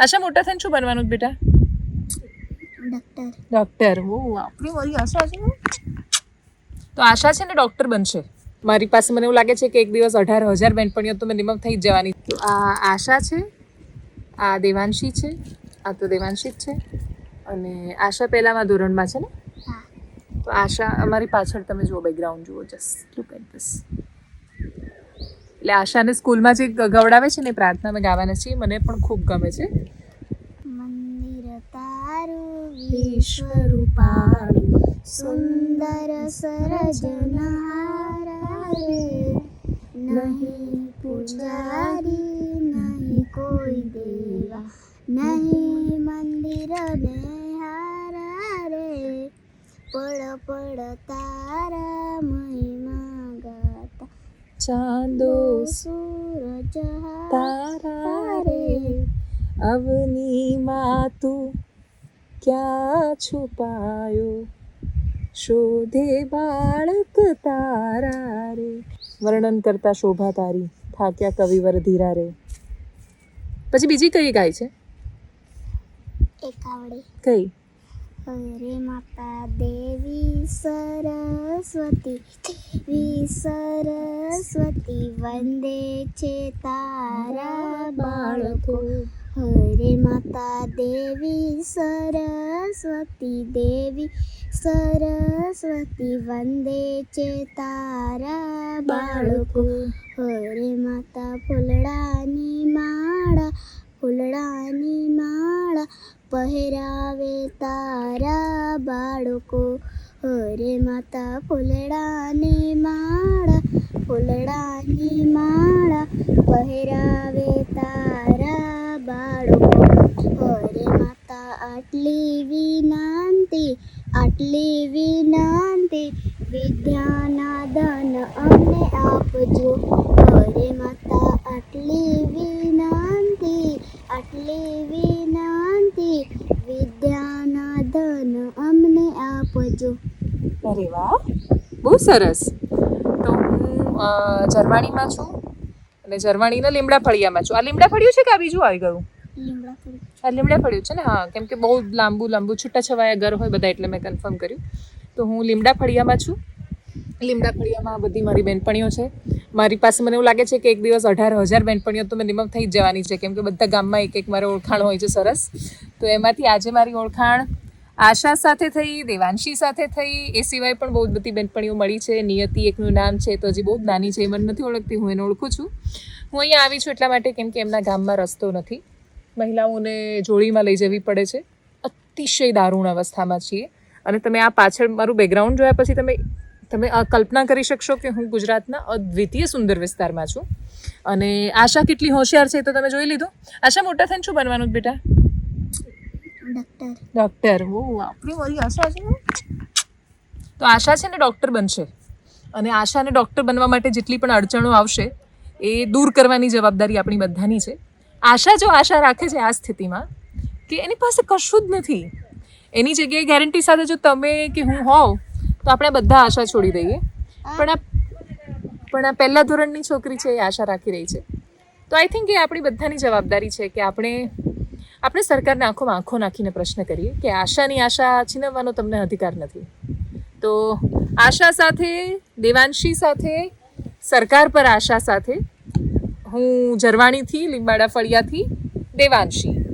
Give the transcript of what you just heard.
આશા મોટા થઈને શું બનવાનું છે બેટા? ડૉક્ટર. ડૉક્ટર. ઓ આપણી મારી આશા છે તો આશા છે ને ડૉક્ટર બનશે? મારી પાસે મને એવું લાગે છે કે એક દિવસ અઢાર હજાર બહેનપણીઓ તો મિનિમમ થઈ જ જવાની. તો આ આશા છે આ દેવાંશી છે આ તો દેવાંશી જ છે અને આશા પહેલામાં ધોરણમાં છે ને? તો આશા અમારી પાછળ તમે જુઓ બેકગ્રાઉન્ડ જુઓ જસ્ટ લુક એટ ધીસ એટલે આશાને સ્કૂલમાં જે ગવડાવે છે ને પ્રાર્થના મેં ગાવાના છીએ. મને પણ ખૂબ ગમે છે. મંદિર તારું વિશ્વરૂપાળું સુંદર સર્જનહારા નહીં પૂજારી, નહીં કોઈ દેવા, નહીં મંદિર ને હારા રે પડ પળ તારા ચાંદો સૂરજ તારા રે અવનીમાં તું ક્યાં છુપાયો? શોધે બાળક તારા રે. વર્ણન કરતા શોભા તારી થાક્યા કવિવર ધીરા રે. પછી બીજી કઈ ગાય છે? કઈ? હરે માતા દેવી સરસ્વતી દેવી સરસ્વતી વંદે છે તારા બાળકો હરે માતા દેવી સરસ્વતી દેવી સરસ્વતી વંદે છે તારા બાળકો હરે માતા ફૂલડાની માળા ફૂલડાની માળા પહેરાવે તારા બાળકો, હરે માતા ફૂલડાની માળા ફૂલડાની માળા પહેરાવે તારા બાળકો. હરે માતા, આટલી વિનંતી આટલી વિનંતી, વિદ્યાના ધન અમને આપજો. હરે માતા, આટલી વિનંતી, આટલી વિનંતી વિદ્યાના ધન અમને આપજો અરે વાહ બહુ સરસ. તો હું જર્વાણીમાં છું અને જર્વાણીના લીમડા ફળિયામાં છું. આ લીમડા ફળિયું છે કે આ બીજું આવી ગયું? આ લીમડા ફળિયું છે ને? હા કેમ કે બહુ લાંબુ લાંબુ છૂટાછવાયા ઘર હોય બધા એટલે મેં કન્ફર્મ કર્યું. તો હું લીમડા ફળિયામાં છું. લીમડા ફળિયામાં બધી મારી બહેનપણીઓ છે. મારી પાસે મને એવું લાગે છે કે એક દિવસ અઢાર હજાર બેનપણીઓ તો મિનિમમ થઈ જ જવાની છે. કેમ કે બધા ગામમાં એક એક મારે ઓળખાણ હોય છે સરસ. તો એમાંથી આજે મારી ઓળખાણ આશા સાથે થઈ, દેવાંશી સાથે થઈ, એ સિવાય પણ બહુ બધી બેનપણીઓ મળી છે. નિયતિ એકનું નામ છે તો હજી બહુ નાની છે મને નથી ઓળખતી, હું એને ઓળખું છું. હું અહીંયા આવી છું એટલા માટે કેમ કે એમના ગામમાં રસ્તો નથી. મહિલાઓને જોડીમાં લઈ જવી પડે છે. અતિશય દારૂણ અવસ્થામાં છીએ. અને તમે આ પાછળ મારું બેકગ્રાઉન્ડ જોયા પછી તમે તમે કલ્પના કરી શકશો કે હું ગુજરાતના અદ્વિતીય સુંદર વિસ્તારમાં છું. અને આશા કેટલી હોશિયાર છે તો તમે જોઈ લીધું. આશા મોટા થઈને શું બનવાનું બેટા? ડૉક્ટર. ડોક્ટર. ઓ આપણી મારી આશા છે તો આશા છે ને ડૉક્ટર બનશે. અને આશાને ડૉક્ટર બનવા માટે જેટલી પણ અડચણો આવશે એ દૂર કરવાની જવાબદારી આપણી બધાની છે. આશા જો આશા રાખે છે આ સ્થિતિમાં કે એની પાસે કશું જ નથી. એની જગ્યાએ ગેરંટી સાથે જો તમે કે હું હોવ તો આપણે બધા આશા છોડી દઈએ. પણ આ પણ આ પહેલા ધોરણની છોકરી છે એ આશા રાખી રહી છે. તો આઈ થિંક એ આપણી બધાની જવાબદારી છે કે આપણે આપણે સરકારને આંખોમાં આંખો નાખીને પ્રશ્ન કરીએ કે આશાની આશા છીનવવાનો તમને અધિકાર નથી. તો આશા સાથે, દેવાંશી સાથે, સરકાર પર આશા સાથે, હું જરવાણીથી, લીંબાડા ફળિયાથી, દેવાંશી.